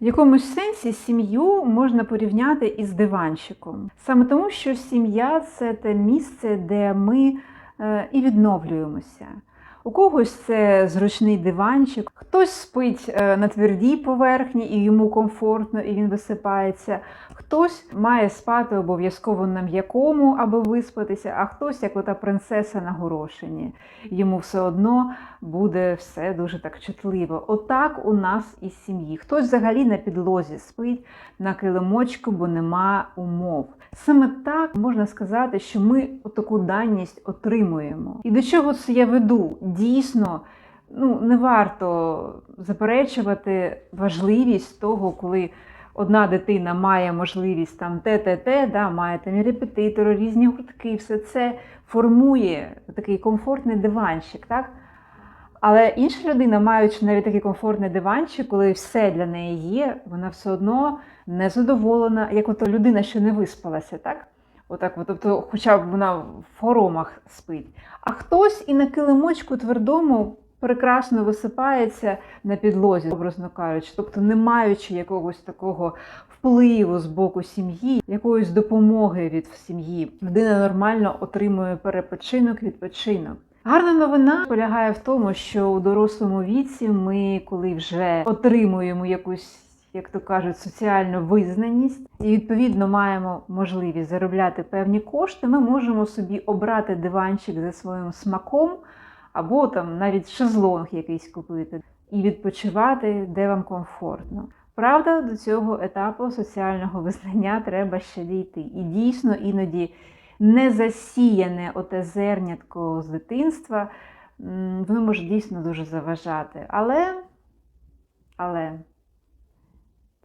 В якомусь сенсі сім'ю можна порівняти із диванчиком. Саме тому, що сім'я це те місце, де ми е, і відновлюємося. У когось це зручний диванчик, хтось спить е, на твердій поверхні і йому комфортно, і він висипається. Хтось має спати обов'язково на м'якому, аби виспатися, а хтось, як ота принцеса на горошині. Йому все одно буде все дуже так чутливо. Отак у нас із сім'ї. Хтось взагалі на підлозі спить на килимочку, бо нема умов. Саме так можна сказати, що ми таку даність отримуємо. І до чого це я веду? Дійсно, ну не варто заперечувати важливість того, коли одна дитина має можливість там ТТТ, да, має там і репетитори, різні гуртки, все це формує такий комфортний диванчик. так? Але інша людина, маючи навіть такий комфортний диванчик, коли все для неї є, вона все одно незадоволена, як ото людина, що не виспалася, так? Отак, от, тобто, хоча б вона в хоромах спить. А хтось і на килимочку твердому прекрасно висипається на підлозі, образно кажучи, тобто не маючи якогось такого впливу з боку сім'ї, якоїсь допомоги від сім'ї, людина нормально отримує перепочинок, відпочинок. Гарна новина полягає в тому, що у дорослому віці ми, коли вже отримуємо якусь, як то кажуть, соціальну визнаність і відповідно маємо можливість заробляти певні кошти, ми можемо собі обрати диванчик за своїм смаком, або там навіть шезлонг якийсь купити і відпочивати, де вам комфортно. Правда, до цього етапу соціального визнання треба ще дійти. І дійсно іноді не засіяне оте зернятко з дитинства, воно може дійсно дуже заважати. Але, але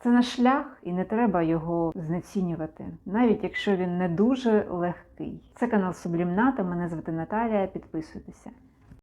це наш шлях, і не треба його знецінювати, навіть якщо він не дуже легкий. Це канал Сублімната, мене звати Наталія, підписуйтеся.